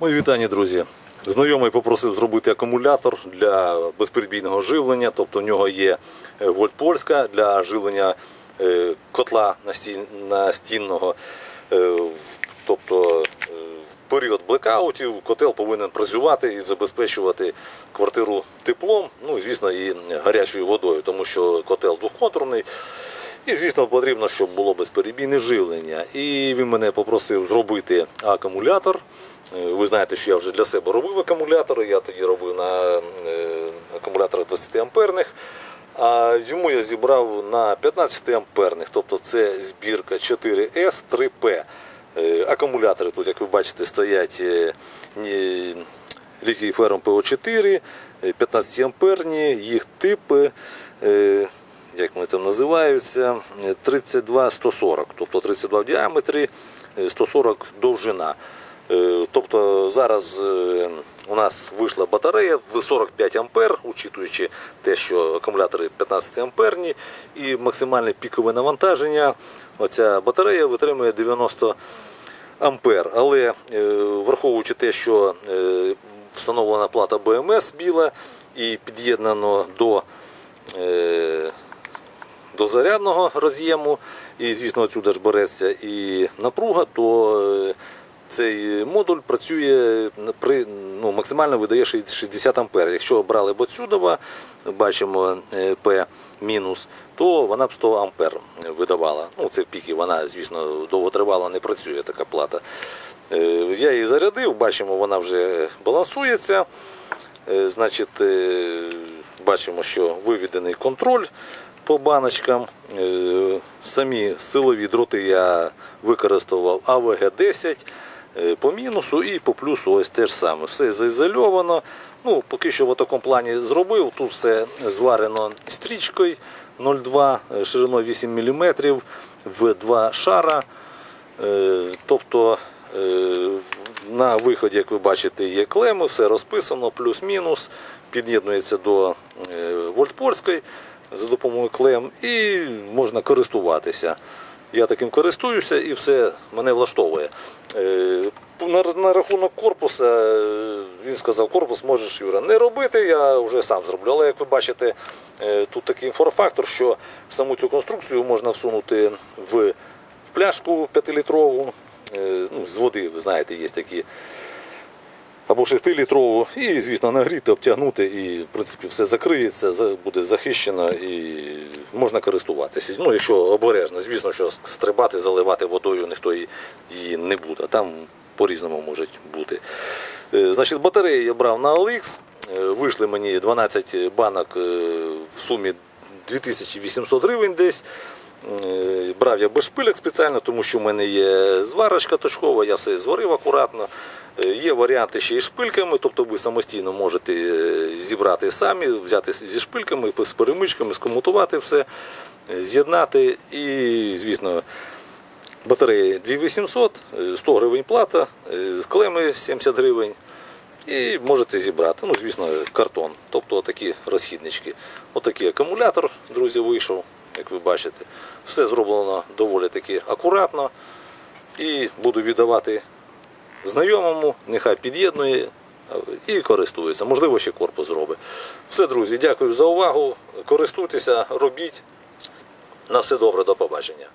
Мої вітання, друзі. Знайомий попросив зробити акумулятор для безперебійного живлення, тобто в нього є е, вольт Польська для живлення е, котла настінного. Е, Тобто в період блекаутів котел повинен працювати і забезпечувати квартиру теплом, ну звісно, і гарячою водою, тому що котел двохконтурний. І, звісно, потрібно, щоб було безперебійне живлення. І він мене попросив зробити акумулятор. Е, Ви знаєте, що я вже для себе робив акумулятори. Я тоді робив на е, акумуляторах 20 амперних. А йому я зібрав на 15 амперних, тобто це збірка 4S 3P. Е, Акумулятори тут, як ви бачите, стоять літій фером ПО4, 15 амперні, їх типи. як вони там називаються, 32-140, тобто 32 в діаметрі, е, 140 довжина. Е, Тобто зараз е, у нас вийшла батарея в 45 ампер, учитуючи те, що акумулятори 15 амперні і максимальне пікове навантаження. Оця батарея витримує 90 ампер. Але е, враховуючи те, що встановлена плата БМС біла і під'єднано до до зарядного роз'єму, і, звісно, отсюди ж береться і напруга, то цей модуль працює при ну, максимально видає 60 ампер. Якщо брали б отсюдова, бачимо е, P мінус, то вона б 100 ампер видавала. Ну, це в піки, вона, звісно, довготривало не працює така плата. Е, Я її зарядив, бачимо, вона вже балансується. Е, Значить, е, бачимо, що виведений контроль по баночкам. Е, Самі силові дроти я використовував АВГ-10 е, по мінусу і по плюсу ось те ж саме. Все заізольовано. Ну, поки що в такому плані зробив. Тут все зварено стрічкою 0,2 е, шириною 8 мм в два шара. Е, Тобто е, на виході, як ви бачите, є клеми, все розписано, плюс-мінус, під'єднується до е, вольтпольської за допомогою клем і можна користуватися. Я таким користуюся і все мене влаштовує. Е, На, на рахунок корпуса, е, він сказав, корпус можеш Юра не робити, я вже сам зроблю. Але як ви бачите, е, тут такий форфактор, що саму цю конструкцію можна всунути в пляшку 5-літрову, е, ну, з води, ви знаєте, є такі. Або 6-літрову, і, звісно, нагріти, обтягнути, і, в принципі, все закриється, буде захищено і можна користуватися. Ну, якщо обережно, звісно, що стрибати, заливати водою ніхто її- не буде. Там по-різному може бути. Е, Значить, батареї я брав на OLX. Е, Вийшли мені 12 банок е, в сумі 2800 гривень десь. Брав я без шпилек спеціально, тому що в мене є зварочка точкова, я все зварив акуратно. Е, Є варіанти ще й шпильками, тобто ви самостійно можете е, зібрати самі, взяти зі шпильками, з перемичками, скомутувати все, е, з'єднати і, звісно, батарея 2800, е, 100 гривень плата, клеми 70 гривень. І можете зібрати. Ну, звісно, картон. Тобто такі розхіднички. Отакий акумулятор, друзі, вийшов, як ви бачите. Все зроблено доволі таки акуратно. І буду віддавати знайомому, нехай під'єднує е, і користується. Можливо, ще корпус зробить. Все, друзі, дякую за увагу. Користуйтеся, робіть. На все добре, до побачення.